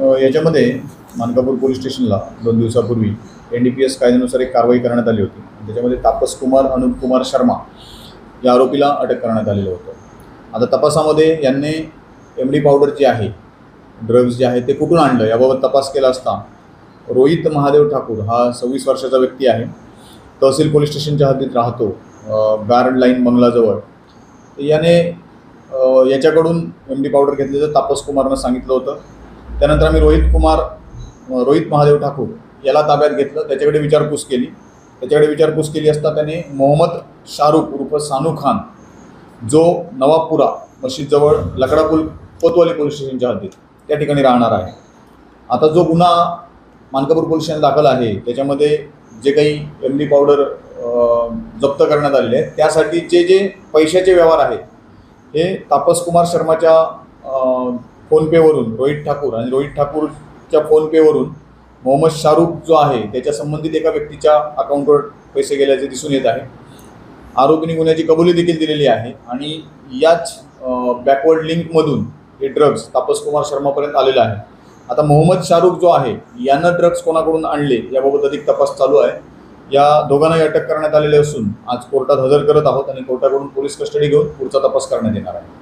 याच्यामध्ये मानकापूर पोलीस स्टेशनला दोन दिवसापूर्वी एन डी पी एस कायद्यानुसार एक कारवाई करण्यात आली होती. त्याच्यामध्ये तापस कुमार अनुप कुमार शर्मा या आरोपीला अटक करण्यात आलेलं होतं. आता तपासामध्ये यांनी एम डी पावडर जे आहे ड्रग्ज जे आहे ते कुठून आणलं? याबाबत तपास केला असता रोहित महादेव ठाकूर हा सव्वीस वर्षाचा व्यक्ती आहे. तहसील पोलीस स्टेशनच्या हद्दीत राहतो गार्ड लाईन बंगलाजवळ. याने याच्याकडून एम डी पावडर घेतल्याचं तापस कुमारनं सांगितलं होतं. त्यानंतर आम्ही रोहित कुमार रोहित महादेव ठाकूर याला ताब्यात घेतलं. त्याच्याकडे विचारपूस केली. त्याच्याकडे विचारपूस केली असता त्याने मोहम्मद शाहरुख उर्फ सानू खान जो नवाबपुरा मशीदजवळ लकडापूल कोतवाली पोलीस स्टेशनच्या हद्दीत त्या ठिकाणी राहणार आहे. आता जो गुन्हा मानकापूर पोलीस स्टेशन दाखल आहे त्याच्यामध्ये जे काही एम डी पावडर जप्त करण्यात आलेले आहेत त्यासाठी जे जे पैशाचे व्यवहार आहेत हे तापस कुमार शर्माच्या फोनपेवरून रोहित ठाकूर आणि रोहित ठाकूरच्या फोनपेवरून मोहम्मद शाहरुख जो आहे त्याच्या संबंधित एका व्यक्तीच्या अकाउंटवर पैसे गेल्याचे दिसून येत आहे. आरोपीने गुन्ह्याची कबुली देखील दिलेली आहे आणि याच बॅकवर्ड लिंकमधून हे ड्रग्ज तापस कुमार शर्मापर्यंत आलेलं आहे. आता मोहम्मद शाहरुख जो आहे यानं ड्रग्ज कोणाकडून आणले याबाबत अधिक तपास चालू आहे. या दोघांनाही अटक करण्यात आलेले असून आज कोर्टात हजर करत आहोत आणि कोर्टाकडून पोलीस कस्टडी घेऊन पुढचा तपास करण्यात येणार आहे.